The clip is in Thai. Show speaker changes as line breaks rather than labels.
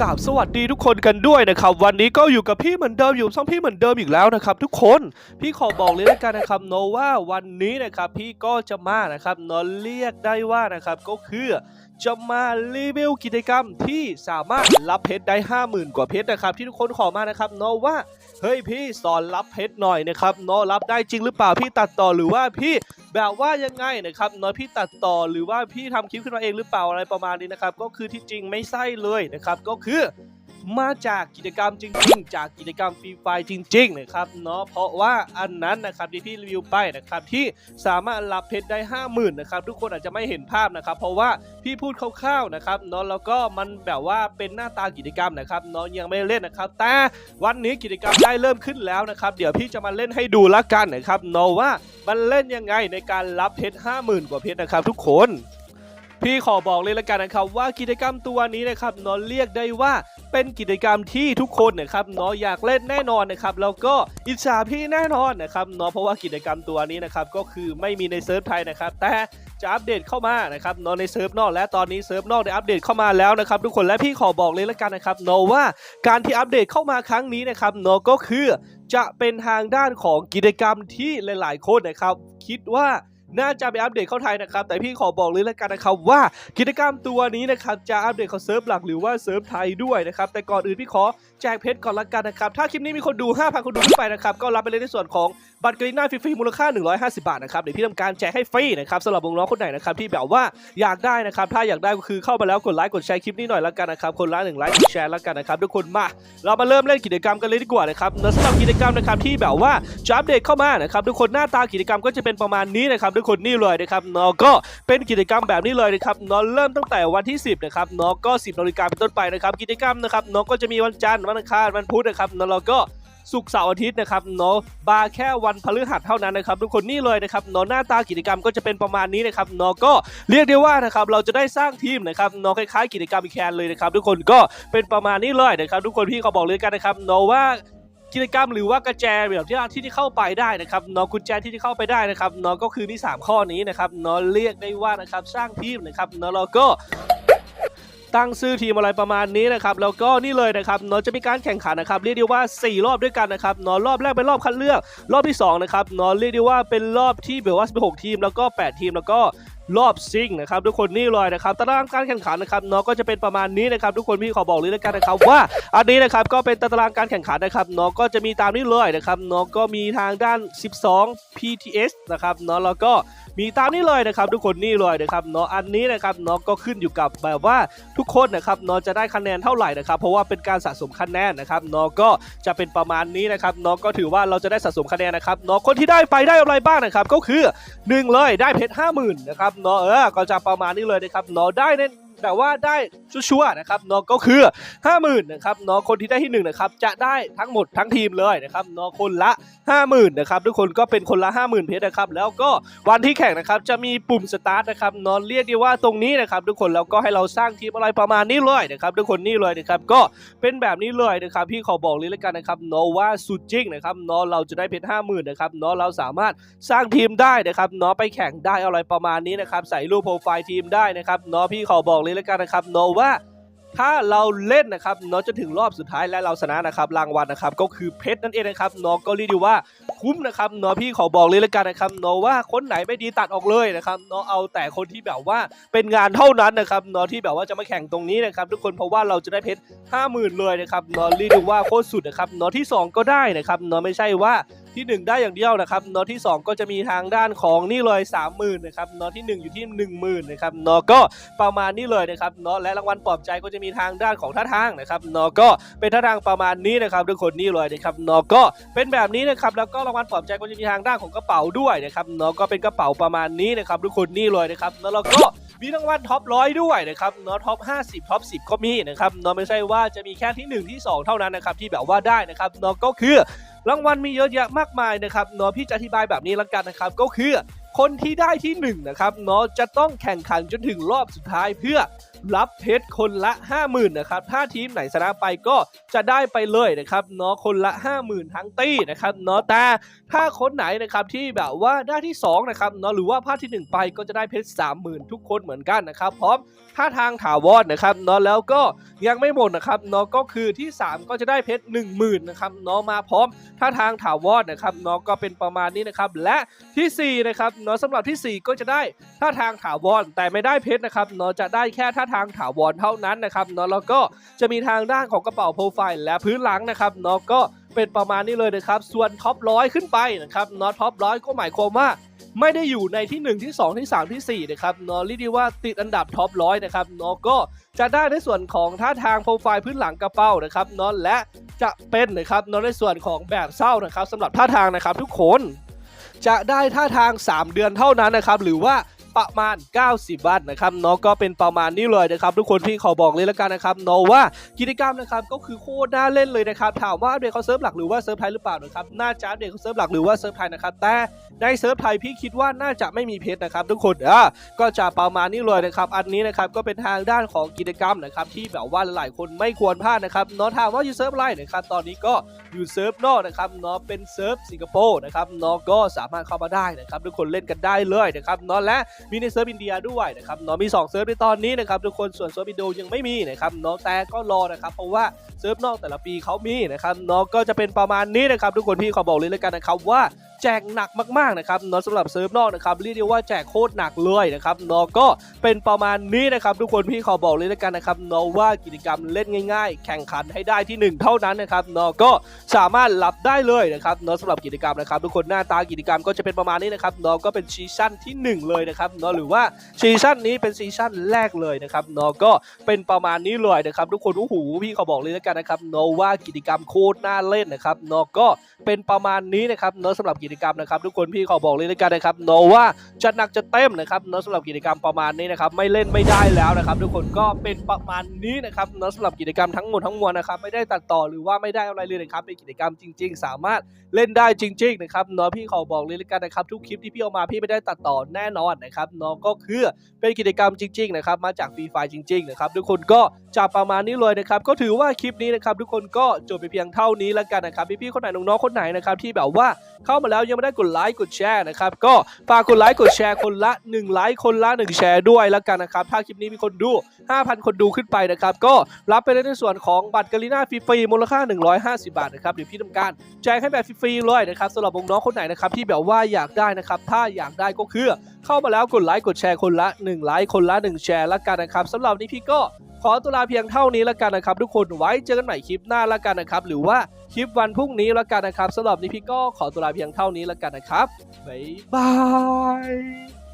กราบสวัสดีทุกคนกันด้วยนะครับ วันนี้ก็อยู่กับพี่เหมือนเดิมอยู่ช่องพี่เหมือนเดิมอีกแล้วนะครับทุกคนพี่ขอบอกเลยแล้วกันนะครับโนว่าวันนี้นะครับพี่ก็จะมานะครับนนเรียกได้ว่านะครับก็คือจะมารีวิวกิจกรรมที่สามารถรับเพชรได้ 50,000 กว่าเพชรนะครับ ที่ทุกคนขอมานะครับเนว่าเฮ้ยพี่สอนรับเพชรหน่อยนะครับเนรับได้จริงหรือเปล่าพี่ตัดต่อหรือว่าพี่แบบว่ายังไงนะครับน้อพี่ตัดต่อหรือว่าพี่ทำคลิปขึ้นมาเองหรือเปล่าอะไรประมาณนี้นะครับก็คือที่จริงไม่ใช่เลยนะครับก็คือ มาจากกิจกรรมจริง ๆ จากกิจกรรมฟรีไฟจริงๆนะครับเนาะเพราะว่าอันนั้นนะครับที่พี่รีวิวไปนะครับที่สามารถรับเพชรได้ 50,000นะครับทุกคนอาจจะไม่เห็นภาพนะครับ เพราะว่าพี่พูดคร่าวๆนะครับเนาะแล้วก็มันแบบว่าเป็นหน้าตากิจกรรมนะครับเนาะยังไม่เล่นนะครับ แต่วันนี้กิจกรรมได้เริ่มขึ้นแล้วนะครับ เดี๋ยวพี่จะมาเล่นให้ดูละกันนะครับเนาะว่ามันเล่นยังไงในการรับเพชร50,000 กว่าเพชรนะครับ ทุกคนพี่ขอบอกเลยละกันนะครับว่ากิจกรรมตัวนี้นะครับเนอนเรียกได้ว่า เป็นกิจกรรมที่ทุกคนนะครับเนาะอยากเล่นแน่นอนนะครับแล้วก็อิจฉาพี่แน่นอนนะครับเนาะเพราะว่ากิจกรรมตัวนี้นะครับก็คือไม่มีในเซิร์ฟไทยนะครับ แต่จะอัปเดตเข้ามานะครับเนาะในเซิร์ฟนอกและตอนนี้เซิร์ฟนอกได้อัปเดตเข้ามาแล้วนะครับทุกคนและพี่ขอบอกเลยละกันนะครับเนาะว่าการที่อัปเดตเข้ามาครั้งนี้นะครับเนาะก็คือจะเป็นทางด้านของกิจกรรมที่หลาย ๆ คนนะครับ คิดว่า น่าจะไปอัปเดตเข้าไทยนะครับ แต่พี่ขอบอกเลยแล้วกันนะครับว่ากิจกรรมตัวนี้นะครับจะอัปเดตเข้าเซิร์ฟหลักหรือว่าเซิร์ฟไทยด้วยนะครับแต่ก่อนอื่นพี่ขอแจกเพชรก่อนละกันนะครับ ถ้าคลิปนี้มีคนดู 5,000 คนดูขึ้นไปนะครับ ก็รับไปเลยในส่วนของบัตรกรีน่าฟรีๆมูลค่า 150 บาทนะครับ เดี๋ยวพี่ทำการแจกให้ฟรีนะครับสำหรับน้อคนไหนนะครับที่แบบว่าอยากได้นะครับ ถ้าอยากได้ก็คือเข้ามาแล้วกดไลค์กดแชร์คลิปนี้หน่อยละกันนะครับ คนละหนึ่งไลค์หนึ่งแชร์ละกันนะครับทุกคนมา เรามาเริ่มเล่นกิจกรรมกันเลยดีกว่านะครับสำหรับกิจกรรมนะครับที่แบบว่าจะอัปเดตเข้ามานะครับทุกคนหน้าตากิจกรรมก็จะเป็นประมาณนี้นะครับทุกคนนี่เลยนะครับเนาะก็เป็นกิจกรรมแบบนี้เลยนะครับเนาะเริ่มตั้งแต่วันที่ 10นะครับเนาะก็ 10นาฬิกาเป็นต้นไปนะครับกิจกรรมนะครับเนาะก็จะมีวันจันทร์วันอังคารวันพุธนะครับเนาะแล้วก็ศุกเสาร์อาทิตย์นะครับเนาะบาร์แค่วันพฤหัสเท่านั้นนะครับทุกคนนี่เลยนะครับเนาะหน้าตากิจกรรมก็จะเป็นประมาณนี้นะครับเนาะก็เรียกได้ว่านะครับเราจะได้สร้างทีมนะครับเนาะคล้ายๆกิจกรรมอีแคนเลยนะครับทุกคนก็เป็นประมาณนี้เลยนะครับทุกคนพี่เขาบอกเลยกันนะครับเนาะว่ากิจกรรมหรือว่ากระแจแบบที่ที่ที่เข้าไปได้นะครับเนาะกุญแจที่ที่เข้าไปได้นะครับเนาะก็คือนี่สามข้อนี้นะครับเนาะเรียกได้ว่านะครับสร้างทีมนะครับเนาะแล้วก็ ตั้งชื่อทีมอะไรประมาณนี้นะครับแล้วก็นี่เลยนะครับเนาะจะมีการแข่งขันนะครับเรียกได้ว่า 4 รอบด้วยกันนะครับเนาะรอบแรกเป็นรอบคัดเลือก รอบที่2นะครับเนาะเรียกได้ว่าเป็นรอบที่แบบว่า16ทีมแล้วก็ 8 ทีมแล้วก็ รอบซิงนะครับทุกคนนี่เลยนะครับตารางการแข่งขันนะครับเนาะก็จะเป็นประมาณนี้นะครับทุกคนพี่ขอบอกเลยแล้วกันนะครับว่าอันนี้นะครับก็เป็นตารางการแข่งขันนะครับเนาะก็จะมีตามนี้เลยนะครับเนาะก็มีทางด้าน 12 PTS นะครับเนาะแล้วก็มีตามนี้เลยนะครับ ทุกคนนี่เลยนะครับเนาะอันนี้นะครับเนาะก็ขึ้นอยู่กับแบบว่าทุกคนนะครับเนาะจะได้คะแนนเท่าไหร่นะครับ เพราะว่าเป็นการสะสมคะแนนนะครับเนาะก็จะเป็นประมาณนี้นะครับเนาะก็ถือว่าเราจะได้สะสมคะแนนนะครับเนาะคนที่ได้ไปได้อะไรบ้างนะครับ ก็คือหนึ่งเลยได้เพชรห้าหมื่นนะครับเนาะเออก็จะประมาณนี้เลยนะครับเนาะได้เน้น แต่ว่าได้ชัวร์ๆนะครับเนาะก็คือ 50,000นะครับเนาะคนที่ได้ที่1นะครับจะได้ทั้งหมดทั้งทีมเลยนะครับเนาะคนละ 50,000นะครับทุกคนก็เป็นคนละ 50,000 เพชรนะครับแล้วก็วันที่แข่งนะครับจะมีปุ่มสตาร์ทนะครับเนาะเรียกได้ว่าตรงนี้นะครับทุกคนแล้วก็ให้เราสร้างทีมอะไรประมาณนี้เลยนะครับทุกคนนี่เลยนะครับก็เป็นแบบนี้เลยนะครับพี่ขอบอกเลยแล้วกันนะครับเนาะว่าสุดจริงนะครับเนาะเราจะได้เพชร50,000นะครับเนาะเราสามารถสร้างทีมได้นะครับเนาะไปแข่งได้อะไรประมาณนี้นะครับใส่รูปโปรไฟล์ทีมได้นะครับเนาะพี่ขอบอกเลยแล้วกันนะครับเนาะว่าถ้าเราเล่นนะครับเนาะจะถึงรอบสุดท้ายและเราชนะนะครับรางวัลนะครับก็คือเพชรนั่นเองนะครับเนาะก็เรียกได้ว่าคุ้มนะครับเนาะพี่ขอบอกเลยแล้วกันนะครับเนาะว่าคนไหนไม่ดีตัดออกเลยนะครับเนาะเอาแต่คนที่แบบว่าเป็นงานเท่านั้นนะครับเนาะที่แบบว่าจะมาแข่งตรงนี้นะครับทุกคนเพราะว่าเราจะได้เพชรห้าหมื่นเลยนะครับเนาะเรียกได้ว่าโคตรสุดนะครับเนาะที่สองก็ได้นะครับเนาะไม่ใช่ว่า ที่ 1 ได้อย่างเดียวนะครับเนาะที่ 2 ก็จะมีทางด้านของนี่เลย30,000นะครับเนาะที่ 1 อยู่ที่ 10,000นะครับเนาะก็ประมาณนี้เลยนะครับเนาะและรางวัลปลอบใจก็จะมีทางด้านของท่าทางนะครับเนาะก็เป็นท่าทางประมาณนี้นะครับทุกคนนี่เลยนะครับเนาะก็เป็นแบบนี้นะครับแล้วก็รางวัลปลอบใจก็จะมีทางด้านของกระเป๋าด้วยนะครับเนาะก็เป็นกระเป๋าประมาณนี้นะครับทุกคนนี่เลยนะครับแล้วเราก็มีรางวัลท็อปร้อยด้วยนะครับเนาะท็อป 50ท็อป 10 ก็มีนะครับเนาะไม่ใช่ว่าจะมีแค่ที่ 1 ที่ 2 เท่านั้นนะครับที่แบบว่าได้นะครับเนาะก็คือ รางวัลมีเยอะแยะมากมายนะครับเนาะพี่จะอธิบายแบบนี้ละกันนะครับ ก็คือคนที่ได้ที่1นะครับเนาะจะต้องแข่งขันจนถึงรอบสุดท้ายเพื่อ รับเพชรคนละ 50,000นะครับถ้าทีมไหนชนะไปก็จะได้ไปเลยนะครับเนาะคนละ 50,000 ทั้งตี้นะครับเนาะแต่ถ้าคนไหนนะครับที่แบบว่าได้ที่สองนะครับเนาะหรือว่าพลาดที่หนึ่งไปก็จะได้เพชร30,000 ทุกคนเหมือนกันนะครับพร้อมท่าทางถาวรนะครับเนาะแล้วก็ยังไม่หมดนะครับเนาะก็คือที่ 3 ก็จะได้เพชร10,000นะครับเนาะมาพร้อมท่าทางถาวรนะครับเนาะก็เป็นประมาณนี้นะครับและที่สี่นะครับเนาะสำหรับที่สี่ก็จะได้ท่าทางถาวรแต่ไม่ได้เพชรนะครับเนาะจะได้แค่ท่าทางางถาวรเท่านั้นนะครับเนาะแล้วก็จะมีทางด้านของกระเป๋าโปรไฟล์และพื้นหลังนะครับเนาะก็เป็นประมาณนี้เลยนะครับ ส่วนท็อปร้อยขึ้นไปนะครับเนาะท็อปร้อยก็หมายความว่าไม่ได้อยู่ในที่ 1 ที่ 2 ที่ 3 ที่ 4 นะครับเนอะเรียกได้ว่าติดอันดับท็อปร้อยนะครับเนอะก็จะได้ในส่วนของท่าทางโปรไฟล์พื้นหลังกระเป๋านะครับเนอะและจะเป็นนะครับเนอะในส่วนของแบบเศร้านะครับสำหรับท่าทางนะครับทุกคน จะได้ท่าทาง 3 เดือนเท่านั้นนะครับ หรือว่า ประมาณ 90วันนะครับเนาะก็เป็นประมาณนี้เลยนะครับ ทุกคนพี่ขอบอกเลยแล้วกันนะครับเนาะว่ากิจกรรมนะครับก็คือโคตรน่าเล่นเลยนะครับถามว่าอัปเดตเขาเซิร์ฟหลักหรือว่าเซิร์ฟไทยหรือเปล่านะครับน่าจะอัปเดตเขาเซิร์ฟหลักหรือว่าเซิร์ฟไทยนะครับแต่ในเซิร์ฟไทยพี่คิดว่าน่าจะไม่มีเพชรนะครับ ทุกคนอะก็จะประมาณนี้เลยนะครับอันนี้นะครับก็เป็นทางด้านของกิจกรรมนะครับที่แบบว่าหลายๆคนไม่ควรพลาดนะครับเนาะถามว่าอยู่เซิร์ฟไรนะครับตอนนี้ก็อยู่เซิร์ฟนอกนะครับเนาะเป็นเซิร์ฟสิงคโปร์นะครับเนาะก็สามารถเข้ามาได้นะครับทุกคนเล่นกันได้เลยนะครับเนาะและมีในเซิร์ฟอินเดียด้วยนะครับเนาะมี2เซิร์ฟในตอนนี้นะครับทุกคนส่วนเซิร์ฟอินโดยังไม่มีนะครับเนาะแต่ก็รอนะครับเพราะว่าเซิร์ฟนอกแต่ละปีเขามีนะครับเนาะก็จะเป็นประมาณนี้นะครับทุกคนพี่ขอบอกเลยแล้วกันนะครับว่าแจกหนักมากๆนะครับเนาะสำหรับเซิร์ฟนอกนะครับเรียกได้ว่าแจกโคตรหนักเลยนะครับเนาะก็เป็นประมาณนี้นะครับทุกคนพี่ขอบอกเลยแล้วกันนะครับเนาะว่ากิจกรรมเล่นง่าย ๆ แข่งขันให้ได้ที่หนึ่งเท่านั้นนะครับเนาะก็สามารถรับได้เลยนะครับเนาะสำหรับกิจกรรมนะครับทุกคนหน้าตากิจกรรมก็จะเป็นประมาณนี้นะครับเนาะก็เป็นซีซั่นที่หนึ่งเลยนะครับเนาะหรือว่าซีซั่นนี้เป็นซีซั่นแรกเลยนะครับเนาะก็เป็นประมาณนี้เลยนะครับทุกคนโอ้โหพี่ขาบอกเลยแล้วกันนะครับเนาะว่ากิจกรรมโคตรน่าเล่นนะครับเนาะก็เป็นประมาณนี้นะครับเนาะสำหรับกิกิจกรรมนะครับทุกคนพี่ขาบอกเลยล้วกันนะครับเนว่าจะหนักจะเต็มนะครับเนาะสำหรับกิจกรรมประมาณนี้นะครับไม่เล่นไม่ได้แล้วนะครับทุกคนก็เป็นประมาณนี้นะครับเนาะสำหรับกิจกรรมทั้งหมดทั้งมวลนะครับไม่ได้ตัดต่อหรือว่าไม่ได้อะไรเลยนะครับเป็นกิจกรรมจริง ๆ สามารถเล่นได้จริงๆนะครับเนาะพี่ขอบอกเลยล้วกันนะครับทุกคลิปที่พี่เอามาพี่ไม่ได้ตัดต่อแน่นอนนะครับเนาะก็คือเป็นกิจกรรมจริงๆนะครับมาจากฟรีไฟจริงๆนะครับทุกคนก็จะประมาณนี้เลยนะครับก็ถือว่าคลิปนี้นะครับทุกคนก็จบไปเพียงเท่านี้แล้วกันนะครับพี่ๆคนไหนน้องๆคนไหนนะครับที่แบบว่า เข้ามาแล้วยังไม่ได้กดไลค์กดแชร์นะครับก็ฝากกดไลค์กดแชร์คนละ1ไลค์คนละ 1 แชร์ด้วยแล้วกันนะครับถ้าคลิปนี้มีคนดู 5,000 คนดูขึ้นไปนะครับก็รับไปเลยในส่วนของบัตรกาลิน่าฟรีๆมูลค่า 150 บาทนะครับเดี๋ยวพี่ทำการแจกให้แบบฟรีๆเลยนะครับสำหรับน้องคนไหนนะครับที่แบบว่าอยากได้นะครับถ้าอยากได้ก็คือ เข้ามาแล้วกดไลค์กดแชร์คนละ 1 ไลค์คนละ 1 แชร์ละกันนะครับสำหรับนี้พี่ก็ขอตุลาเพียงเท่านี้แล้วกันนะครับ ทุกคนไว้เจอกันใหม่คลิปหน้าแล้วกันนะครับ หรือว่าคลิปวันพรุ่งนี้แล้วกันนะครับสำหรับนี้พี่ก็ขอตุลาเพียงเท่านี้แล้วกันนะครับบ๊ายบาย